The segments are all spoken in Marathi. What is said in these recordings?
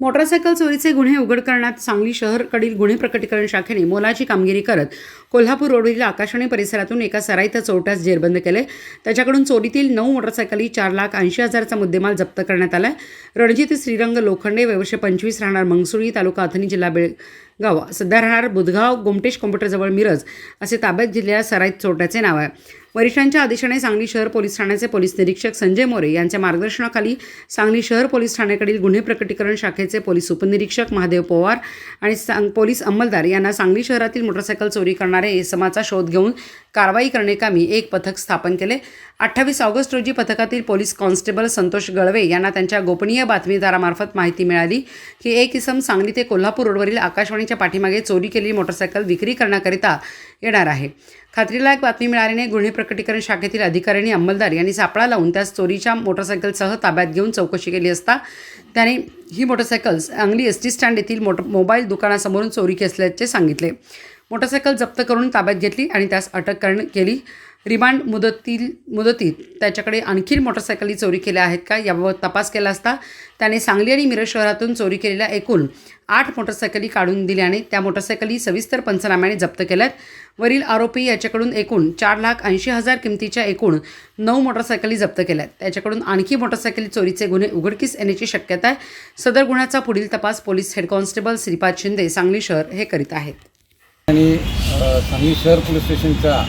मोटारसायकल चोरीचे गुन्हे उघड करण्यात सांगली शहरकडील गुन्हे प्रकटीकरण शाखेने मोलाची कामगिरी करत कोल्हापूर रोडवरील आकाशवाणी परिसरातून एका सराईत चोरट्यास जेरबंद केले. त्याच्याकडून चोरीतील नऊ मोटारसायकली चार लाख ऐंशी हजारचा मुद्देमाल जप्त करण्यात आलाय. रणजित श्रीरंग लोखंडे वर्ष पंचवीस राहणार मंगसुळी तालुका अथनी जिल्हा बेळगाव सध्या राहणार बुधगाव गोमटेश कॉम्प्युटरजवळ मिरज असे ताब्यात जिल्ह्यात सराईत चोरट्याचे नाव आहे. वरिष्ठांच्या आदेशाने सांगली शहर पोलीस ठाण्याचे पोलीस निरीक्षक संजय मोरे यांच्या मार्गदर्शनाखाली सांगली शहर पोलीस ठाण्याकडील गुन्हे प्रकटीकरण शाखेचे पोलीस उपनिरीक्षक महादेव पवार आणि सांग पोलीस अंमलदार यांना सांगली शहरातील मोटरसायकल चोरी करणाऱ्या इसमाचा शोध घेऊन कारवाई करण्याकामी एक पथक स्थापन केले. अठ्ठावीस ऑगस्ट रोजी पथकातील पोलीस कॉन्स्टेबल संतोष गळवे यांना त्यांच्या गोपनीय बातमीदारामार्फत माहिती मिळाली की एक इसम सांगली ते कोल्हापूर रोडवरील आकाशवाणीच्या पाठीमागे चोरी केलेली मोटरसायकल विक्री करण्याकरिता येणार आहे. खात्रीलायक बातमी मिळाल्याने गुन्हे प्रकटीकरण शाखेतील अधिकाऱ्यांनी अंमलदार यांनी सापळा लावून त्यास चोरीच्या मोटरसायकलसह ताब्यात घेऊन चौकशी केली असता त्याने ही motorcycle Sangli S T stand येथील मोट मोबाईल दुकानासमोरून चोरी असल्याचे सांगितले. मोटरसायकल जप्त करून ताब्यात घेतली आणि त्यास अटक करण केली. रिमांड मुदतील मुदतीत त्याच्याकडे आणखी मोटरसायकली चोरी केल्या आहेत का याबाबत तपास केला असता त्याने सांगली आणि मिरज शहरातून चोरी केलेल्या एकूण आठ मोटरसायकली काढून दिल्याने त्या मोटरसायकली सविस्तर पंचनाम्याने जप्त केल्यात. वरील आरोपी याच्याकडून एकूण चार लाख ऐंशी हजार किमतीच्या एकूण नऊ मोटरसायकली जप्त केल्यात. त्याच्याकडून आणखी मोटरसायकली चोरीचे गुन्हे उघडकीस येण्याची शक्यता आहे. सदर गुन्ह्याचा पुढील तपास police head constable Shripad Shinde Sangli शहर हे करीत आहेत. आणि सांगली शहर पोलीस स्टेशनच्या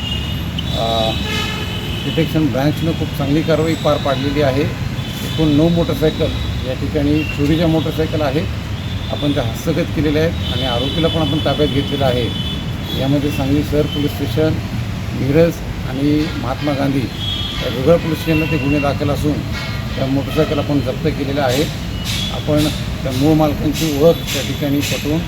डिटेक्शन ब्रँचनं खूप चांगली कारवाई पार पाडलेली आहे. एकूण नऊ मोटरसायकल या ठिकाणी चोरीच्या मोटरसायकल आहेत. आपण त्या हस्तगत केलेल्या आहेत आणि आरोपीला पण आपण ताब्यात घेतलेला आहे. यामध्ये सांगली शहर पोलीस स्टेशन मिरज आणि महात्मा गांधी या वेगळ्या पोलीस स्टेशनला ते गुन्हे दाखल असून त्या मोटरसायकल आपण जप्त केलेल्या आहेत. आपण त्या मूळ मालकांची ओळख त्या ठिकाणी पटवून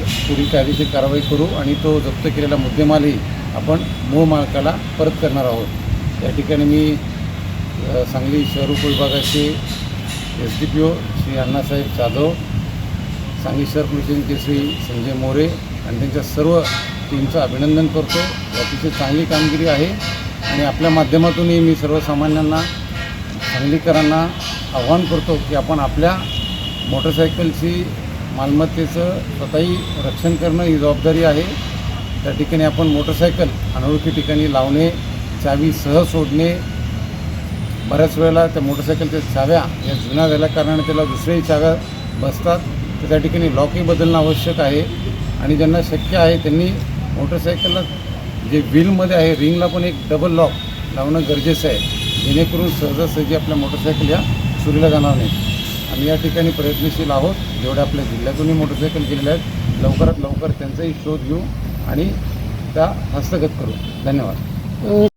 पुढील कायदेशीर कारवाई करू आणि तो जप्त केलेला मुद्देमालही आपण मूळ मालकाला परत करणार आहोत. या ठिकाणी मी सांगली शहर उपविभागाचे S D P O Shri Annasaheb Jadhav Sangli शहर पोलिसांचे श्री संजय मोरे आणि त्यांच्या सर्व टीमचं अभिनंदन करतो. अतिशय चांगली कामगिरी आहे आणि आपल्या माध्यमातूनही मी सर्वसामान्यांना सांगलीकरांना आव्हान करतो की आपण आपल्या मोटरसायकलची मालमत्तेचं स्वतःही रक्षण करणं ही जबाबदारी आहे. त्या ठिकाणी आपण मोटरसायकल अनोळखी ठिकाणी लावणे चावी सह सोडणे बऱ्याच वेळेला त्या मोटरसायकलच्या चाव्या या जुन्या झाल्या कारणाने त्याला दुसऱ्याही चाव्या बसतात. तर त्या ठिकाणी लॉकही बदलणं आवश्यक आहे. आणि ज्यांना शक्य आहे त्यांनी मोटरसायकलला जे व्हीलमध्ये आहे रिंगला पण एक डबल लॉक लावणं गरजेचं आहे. जेणेकरून सहजासहजी आपल्या मोटरसायकल या चुरीला जाणार नाही आम्ही या ठिकाणी प्रयत्नशील आहोत. जेवढ्या आपल्या जिल्ह्यातूनही मोटरसायकल गेलेल्या आहेत लवकरात लवकर त्यांचाही शोध घेऊ. आणि त्या हस्तगत करू. धन्यवाद.